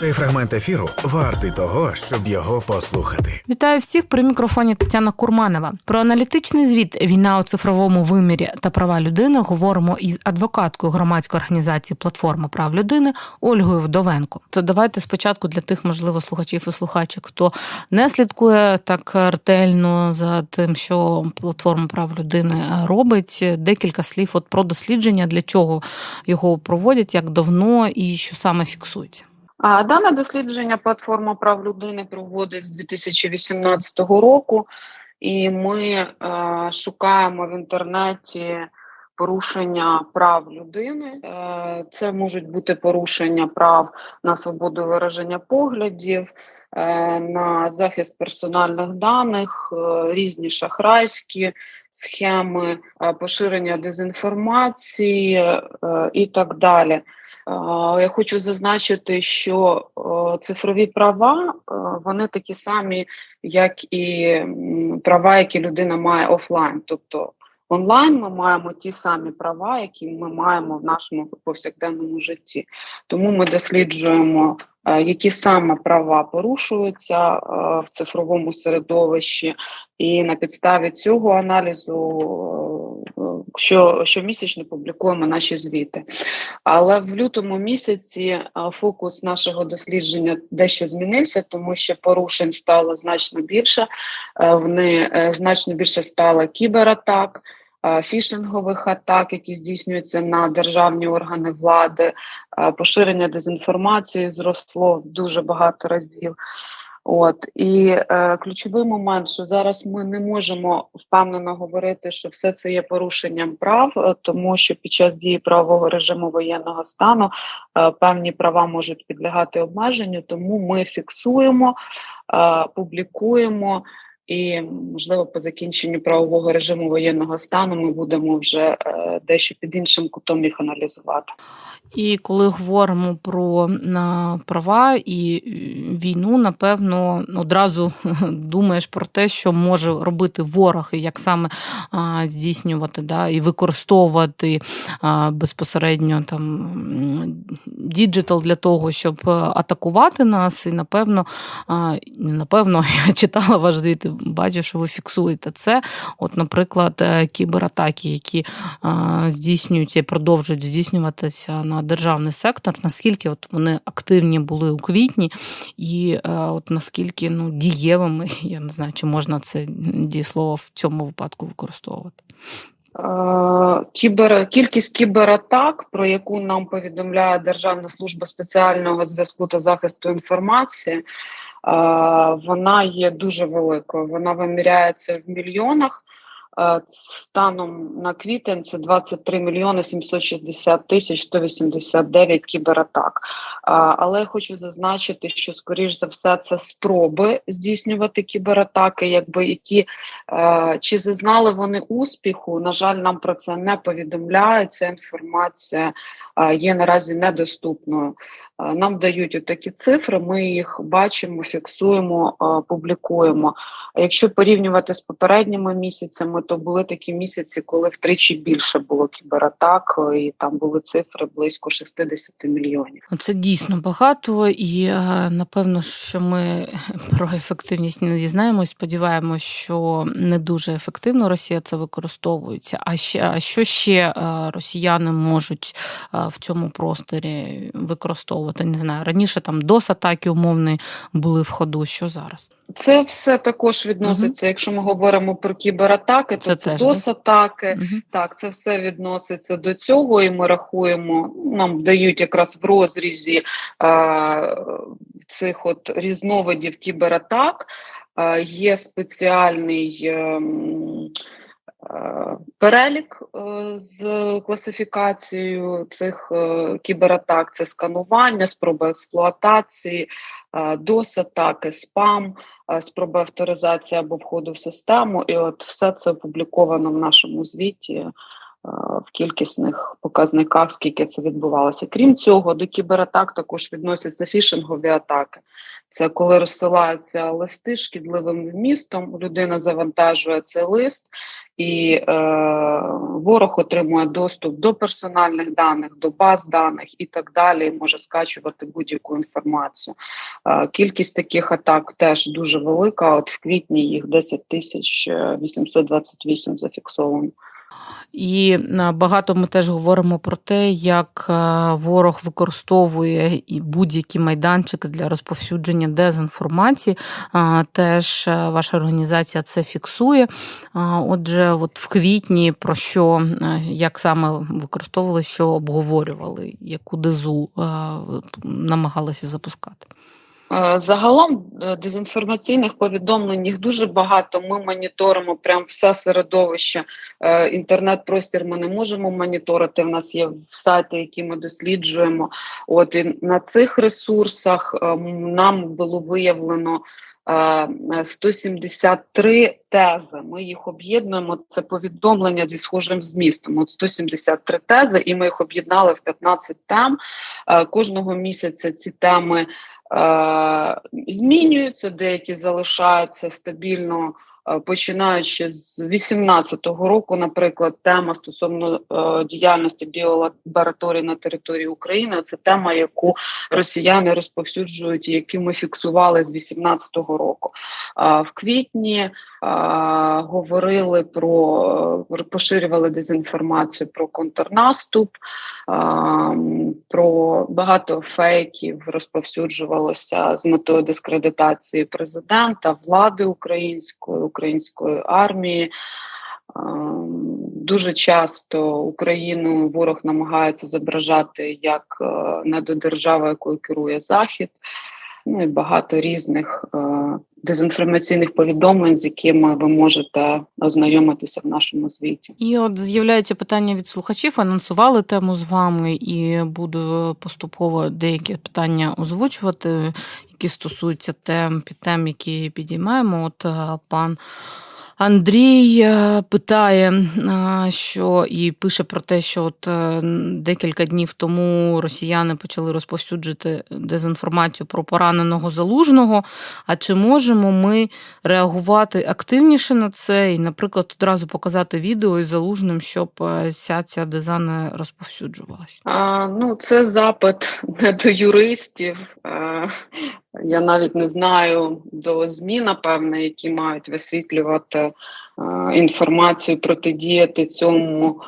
Цей фрагмент ефіру вартий того, щоб його послухати. Вітаю всіх при мікрофоні Тетяна Курманова. Про аналітичний звіт Війна у цифровому вимірі та права людини говоримо із адвокаткою громадської організації Платформа прав людини Ольгою Вдовенко. То давайте спочатку для тих, можливо, слухачів і слухачок, хто не слідкує так ретельно за тим, що платформа прав людини робить. Декілька слів от про дослідження, для чого його проводять, як давно і що саме фіксується. Дане дослідження платформа прав людини проводить з 2018 року, і ми е, шукаємо в інтернеті порушення прав людини. Е, Це можуть бути порушення прав на свободу вираження поглядів, е, на захист персональних даних, різні шахрайські схеми, е, поширення дезінформації е, і так далі. Е, Я хочу зазначити, що цифрові права вони такі самі, як і права, які людина має офлайн. Тобто онлайн ми маємо ті самі права, які ми маємо в нашому повсякденному житті. Тому ми досліджуємо, які саме права порушуються е, в цифровому середовищі, і на підставі цього аналізу е, що, щомісячно публікуємо наші звіти. Але в лютому місяці е, фокус нашого дослідження дещо змінився, тому що порушень стало значно більше. Е, Вони е, значно більше стало кібератак, е, фішингових атак, які здійснюються на державні органи влади, поширення дезінформації зросло дуже багато разів. От і е, ключовий момент, що зараз ми не можемо впевнено говорити, що все це є порушенням прав, е, тому що під час дії правового режиму воєнного стану е, певні права можуть підлягати обмеженню, тому ми фіксуємо, е, публікуємо. І можливо, по закінченню правового режиму воєнного стану ми будемо вже е, дещо під іншим кутом їх аналізувати. І коли говоримо про права і війну, напевно, одразу думаєш про те, що може робити ворог, і як саме здійснювати да, і використовувати безпосередньо там діджитал для того, щоб атакувати нас. І напевно, напевно, я читала ваш звіт, і бачу, що ви фіксуєте це. От, наприклад, е, кібератаки, які здійснюються і продовжують здійснюватися на державний сектор, наскільки от вони активні були у квітні, е, от наскільки ну, дієвими, я не знаю, чи можна це дієслово в цьому випадку використовувати. Е, Кібер кількість кібератак, про яку нам повідомляє Державна служба спеціального зв'язку та захисту інформації, е, вона є дуже великою. Вона виміряється в мільйонах. Е, Станом на квітень це 23 мільйони 760 тисяч 189 кібератак. Але хочу зазначити, що скоріш за все це спроби здійснювати кібератаки, якби які е, чи зазнали вони успіху. На жаль, нам про це не повідомляють. Ця інформація е, є наразі недоступною. Е, Нам дають такі цифри, ми їх бачимо, фіксуємо, е, публікуємо. Якщо порівнювати з попередніми місяцями, то були такі місяці, коли втричі більше було кібератак, е, і там були цифри близько 60 мільйонів. Це дійсно багато, і е, напевно, що ми про ефективність не дізнаємось. Сподіваємось, що не дуже ефективно Росія це використовується. А ще а що ще е, росіяни можуть в цьому просторі використовувати? Не знаю, раніше там дос атаки умовні були в ходу. Що зараз? Це все також відноситься. Якщо ми говоримо про кібератаки, Це це, теж, дос-атаки. Угу. Так, це все відноситься до цього, і ми рахуємо. Нам дають якраз в розрізі е, цих от різновидів кібератак. Е, є спеціальний е, е, перелік е, з класифікацією цих е, кібератак: це сканування, спроба експлуатації, дос-атаки, спам, спроби авторизації або входу в систему. І от все це опубліковано в нашому звіті. В кількісних показниках, скільки це відбувалося. Крім цього, до кібератак також відносяться фішингові атаки. Це коли розсилаються листи шкідливим вмістом, людина завантажує цей лист, і е, ворог отримує доступ до персональних даних, до баз даних і так далі, і може скачувати будь-яку інформацію. Е, кількість таких атак теж дуже велика. От в квітні їх 10 тисяч 828 зафіксовано. І е, багато ми теж говоримо про те, як е, ворог використовує будь-які майданчики для розповсюдження дезінформації. Е, Теж ваша організація це фіксує. Отже, от в квітні про що як саме використовували, що обговорювали, яку дезу намагалися запускати. Е, Загалом е, дезінформаційних повідомлень їх дуже багато. Ми моніторимо прям все середовище. Е, Інтернет-простір ми не можемо моніторити. У нас є сайти, які ми досліджуємо. От і на цих ресурсах нам було виявлено. е, 173 тези. Ми їх об'єднуємо. Це повідомлення зі схожим змістом. От 173 тези, і ми їх об'єднали в 15 тем. Кожного місяця ці теми змінюються, деякі залишаються стабільно. е, Починаючи з 2018 року, наприклад, тема стосовно е, діяльності біолабораторій на території України, це тема, яку росіяни розповсюджують, яку ми фіксували з 2018 року. А в квітні а, говорили про е, поширювали дезінформацію про контрнаступ, про багато фейків розповсюджувалося з метою дискредитації президента, влади української, української армії. Дуже часто Україну ворог намагається зображати як е, недодержава, якою керує Захід. Ну і багато різних е, дезінформаційних повідомлень, з якими ви можете ознайомитися в нашому звіті. І от з'являються питання від слухачів. Анонсували тему з вами, і буду поступово деякі питання озвучувати, які стосуються тем під тем, які підіймаємо. От е, пан. Андрій е, питає, е, що і пише про те, що от е, декілька днів тому росіяни почали розповсюджувати дезінформацію про пораненого залужного. А чи можемо ми реагувати активніше на це і, наприклад, одразу показати відео із залужним, щоб вся ця деза не розповсюджувалася? А, ну, це запит не до юристів. Я навіть не знаю до ЗМІ, напевне, які мають висвітлювати а, інформацію, протидіяти цьому.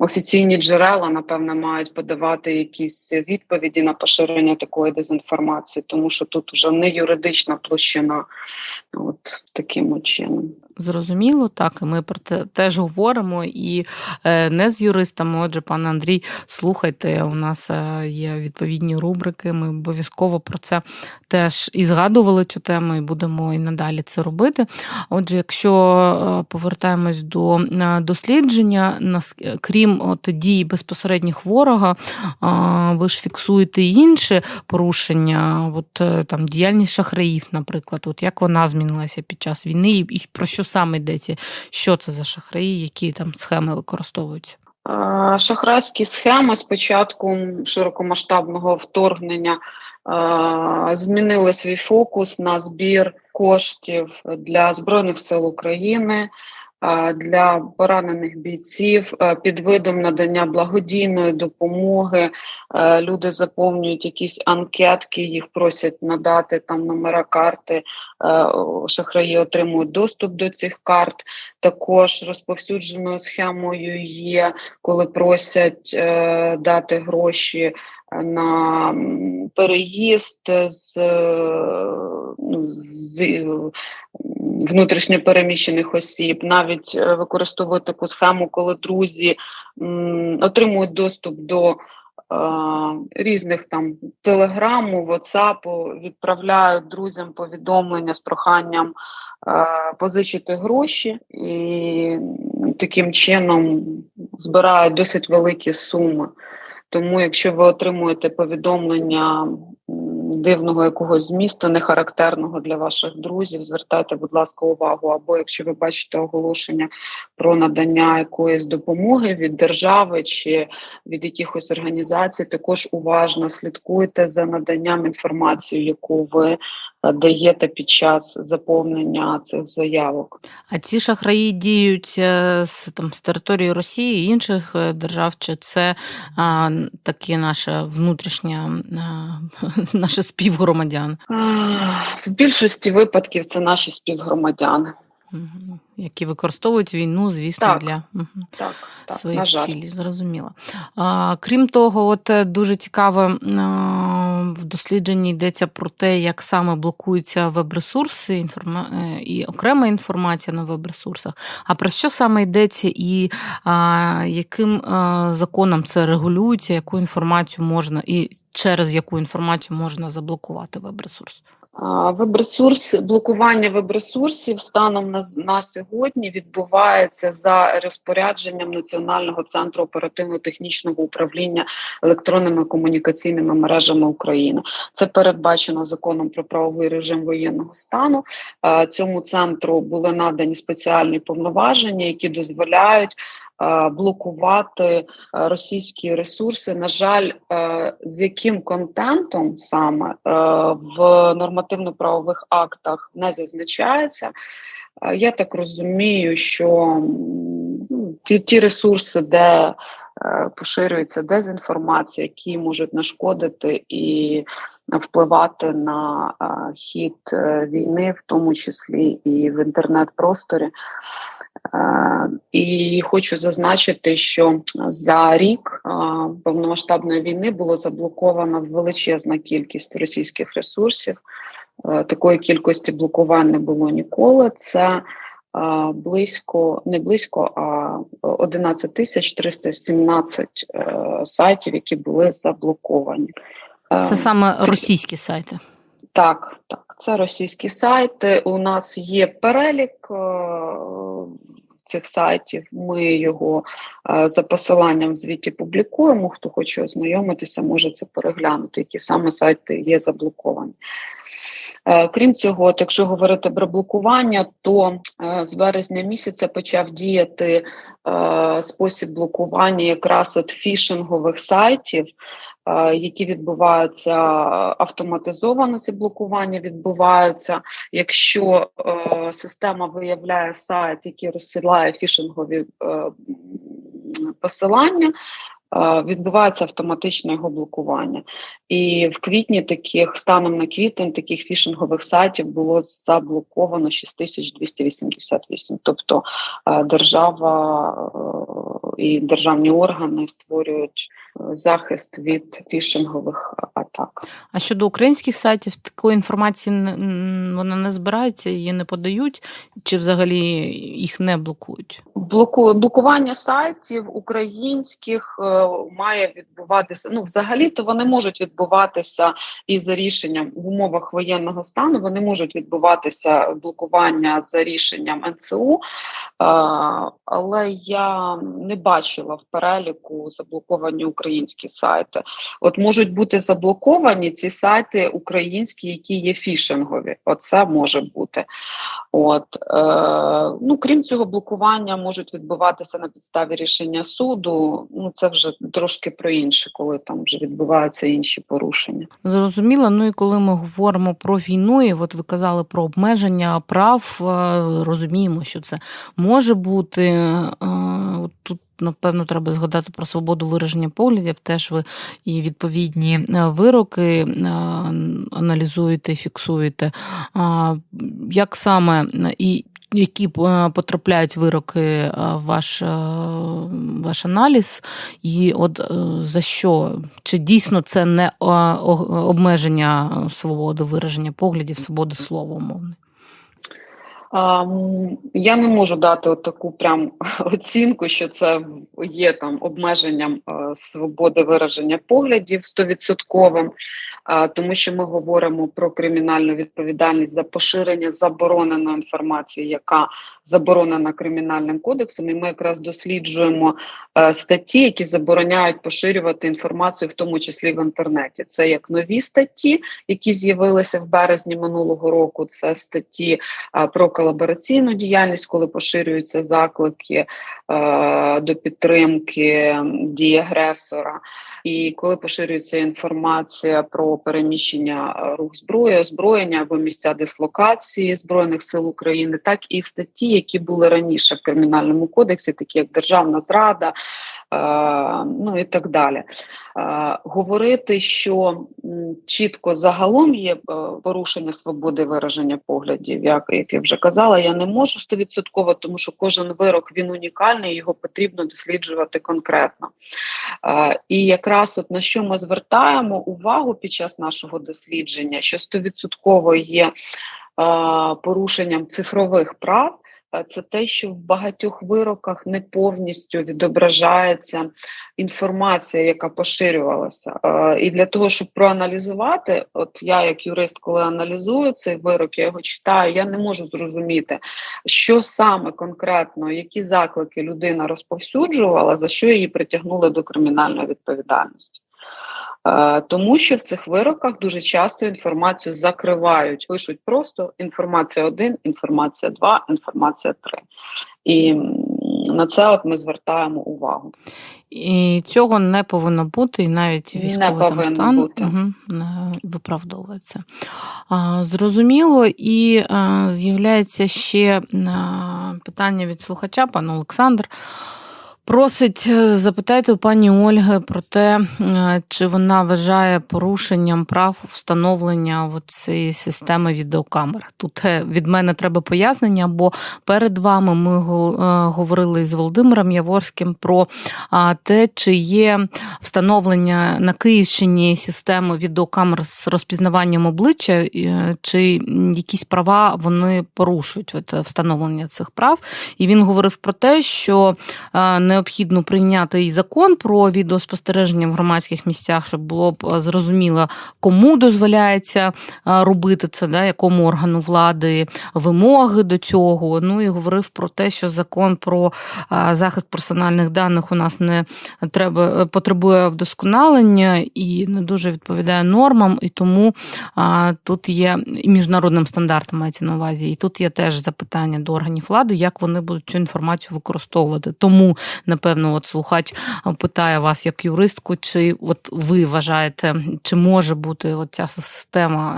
Офіційні джерела, напевне, мають подавати якісь відповіді на поширення такої дезінформації, тому що тут вже не юридична площина, от таким чином. Зрозуміло, так, і ми про це теж говоримо і е, не з юристами. Отже, пане Андрій, слухайте, у нас е, є відповідні рубрики. Ми обов'язково про це теж і згадували цю тему, і будемо і надалі це робити. Отже, якщо е, повертаємось до е, нас, е, крім от, дій безпосередніх ворога, ви ж фіксуєте і інші порушення, от е, там діяльність шахраїв, наприклад, от як вона змінилася під час війни, і про що саме йдеться? Що це за шахраї, які там схеми використовуються? Шахрайські схеми з початком широкомасштабного вторгнення змінили свій фокус на збір коштів для Збройних сил України. Для поранених бійців е, під видом надання благодійної допомоги е, люди заповнюють якісь анкетки, їх просять надати там номера карти. е, Шахраї отримують доступ до цих карт. Також розповсюдженою схемою є, коли просять дати гроші на переїзд з, ну, з е, внутрішньопереміщених осіб. Навіть е, використовують таку схему, коли друзі м, отримують доступ до е, різних там телеграму, ватсапу, відправляють друзям повідомлення з проханням е, позичити гроші і таким чином збирають досить великі суми. Тому, якщо ви отримуєте повідомлення дивного якогось змісту, не характерного для ваших друзів, звертайте, будь ласка, увагу. Або якщо ви бачите оголошення про надання якоїсь допомоги від держави чи від якихось організацій, також уважно слідкуйте за наданням інформації, яку ви даєте під час заповнення цих заявок. А ці шахраї діють е, з, там, з території Росії і інших е, держав, чи це а, такі наша внутрішня, а, наші А, В більшості випадків це наші співгромадяни. Які використовують війну, звісно, Так. для Так, так своїх цілей, зрозуміло. А, крім того, от е, дуже цікаво, а, в дослідженні йдеться про те, як саме блокуються веб-ресурси інформа... е, і окрема інформація на веб-ресурсах. А про що саме йдеться і а, яким а, законом це регулюється, яку інформацію можна і через яку інформацію можна заблокувати веб-ресурс? Веб-ресурс, блокування веб-ресурсів станом на, на сьогодні відбувається за розпорядженням Національного центру оперативно-технічного управління електронними комунікаційними мережами України. Це передбачено законом про правовий режим воєнного стану. Цьому центру були надані спеціальні повноваження, які дозволяють блокувати е, російські ресурси. На жаль, е, з яким контентом саме е, в нормативно-правових актах не зазначається. Е, Я так розумію, що ну, ті, ті ресурси, де е, поширюється дезінформація, які можуть нашкодити і впливати на е, хід е, війни, в тому числі і в інтернет-просторі. І хочу зазначити, що за рік повномасштабної війни було заблоковано величезна кількість російських ресурсів. Е, Такої кількості блокувань не було ніколи. Це близько, не близько, а 11 тисяч 317 е, сайтів, які були заблоковані. Е, Це саме російські сайти. так, так, це російські сайти. У нас є перелік цих сайтів. Ми його е, за посиланням в звіті публікуємо. Хто хоче ознайомитися, може це переглянути, які саме сайти є заблоковані. Е, Крім цього, якщо говорити про блокування, то е, з березня місяця почав діяти спосіб блокування якраз от фішингових сайтів, які відбуваються автоматизовано, ці блокування відбуваються. Якщо е, система виявляє сайт, який розсилає фішингові е, посилання. е, Відбувається автоматичне його блокування, і в квітні таких станом на квітень таких фішингових сайтів було заблоковано 6288. Тобто е, держава е, і державні органи створюють е, захист від фішингових атак. А щодо українських сайтів, такої інформації вона не збирається, її не подають, чи взагалі їх не блокують? Блоку блокування сайтів українських е, має відбуватися. Ну, взагалі-то вони можуть відбуватися і за рішенням в умовах воєнного стану. Вони можуть відбуватися блокування за рішенням НЦУ, е, але я не бачила в переліку заблоковані українські сайти. От можуть бути заблоковані ці сайти українські, які є фішингові. Оце може бути. От е, ну крім цього, блокування можуть відбуватися на підставі рішення суду. Ну це вже трошки про інше, коли там вже відбуваються інші порушення. Зрозуміло. Ну і коли ми говоримо про війну, і от ви казали про обмеження прав, е, розуміємо, що це може бути. е, Тут, напевно, треба згадати про свободу вираження поглядів. Теж ви і відповідні е, вироки е, аналізуєте, фіксуєте. Як саме і які е, потрапляють вироки в ваш, ваш аналіз, і от за що? Чи дійсно це не обмеження свободи вираження поглядів, свободи слова умовно? Я не можу дати от таку прям оцінку, що це є там обмеженням е, свободи вираження поглядів стовідсотковим, а, тому що ми говоримо про кримінальну відповідальність за поширення забороненої інформації, яка заборонена кримінальним кодексом, і ми якраз досліджуємо е, статті, які забороняють поширювати інформацію, в тому числі в інтернеті. Це як нові статті, які з'явилися в березні минулого року. Це статті е, про колабораційну діяльність, коли поширюються заклики е, до підтримки дії агресора. І коли поширюється інформація про переміщення е, рух зброї, озброєння або місця дислокації збройних сил України, так і статті, які були раніше в кримінальному кодексі, такі як державна зрада, ну і так далі. Е, говорити, що чітко загалом є е, порушення свободи вираження поглядів, як, як я вже казала, я не можу стовідсотково, тому що кожен вирок він унікальний, його потрібно досліджувати конкретно. Е, І якраз от на що ми звертаємо увагу під час нашого дослідження, що стовідсотково є е, порушенням цифрових прав. Е, Це те, що в багатьох вироках не повністю відображається інформація, яка поширювалася. Е, І для того, щоб проаналізувати, от я, як юрист, коли аналізую цей вирок, я його читаю, я не можу зрозуміти, що саме конкретно, які заклики людина розповсюджувала, за що її притягнули до кримінальної відповідальності. Е, Тому що в цих вироках дуже часто інформацію закривають, пишуть просто інформація 1, інформація 2, інформація 3. І на це от ми звертаємо увагу. І цього не повинно бути, і навіть Не військовий там стан бути. Угу, не виправдовується. А, зрозуміло, і а, з'являється ще а, питання від слухача, пан Олександр. Просить е, запитайте у пані Ольги про те, е, чи вона вважає порушенням прав встановлення цієї системи відеокамер. Тут е, від мене треба пояснення, бо перед вами ми го- говорили з Володимиром Яворським про те, чи є встановлення на Київщині системи відеокамер з розпізнаванням обличчя, чи якісь права вони порушують от, встановлення цих прав. І він говорив про те, що е, необхідно прийняти і закон про відеоспостереження в громадських місцях, щоб було б е, зрозуміло, кому дозволяється е, робити це, да, якому органу влади вимоги до цього. Ну і говорив про те, що закон про е, захист персональних даних у нас не треба потребує вдосконалення і не дуже відповідає нормам, і тому тут є і міжнародним стандартам мається на увазі. І тут є теж запитання до органів влади, як вони будуть цю інформацію використовувати. Тому, напевно, от слухач питає вас як юристку, чи от ви вважаєте, чи може бути от ця система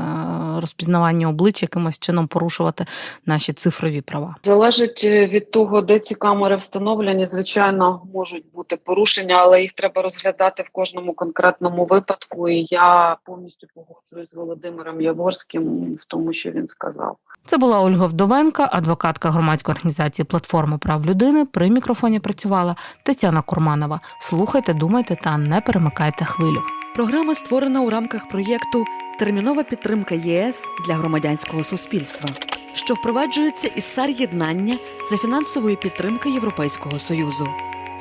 е, розпізнавання обличчя якимось чином порушувати наші цифрові права? Залежить е, від того, де ці камери встановлені. Звичайно, можуть бути порушення, але їх треба розглядати в кожному конкретному випадку. І я повністю погоджуюсь з Володимиром Яворським в тому, що він сказав. Це була Ольга Вдовенка, адвокатка громадської організації Платформа прав людини. При мікрофоні працювала Тетяна Курманова. Слухайте, думайте та не перемикайте хвилю. Програма створена у рамках проєкту Термінова підтримка ЄС для громадянського суспільства, що впроваджується із САР єднання за фінансової підтримки Європейського союзу.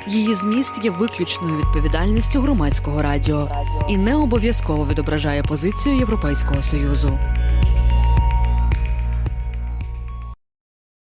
Її зміст є виключною відповідальністю громадського радіо і не обов'язково відображає позицію Європейського союзу.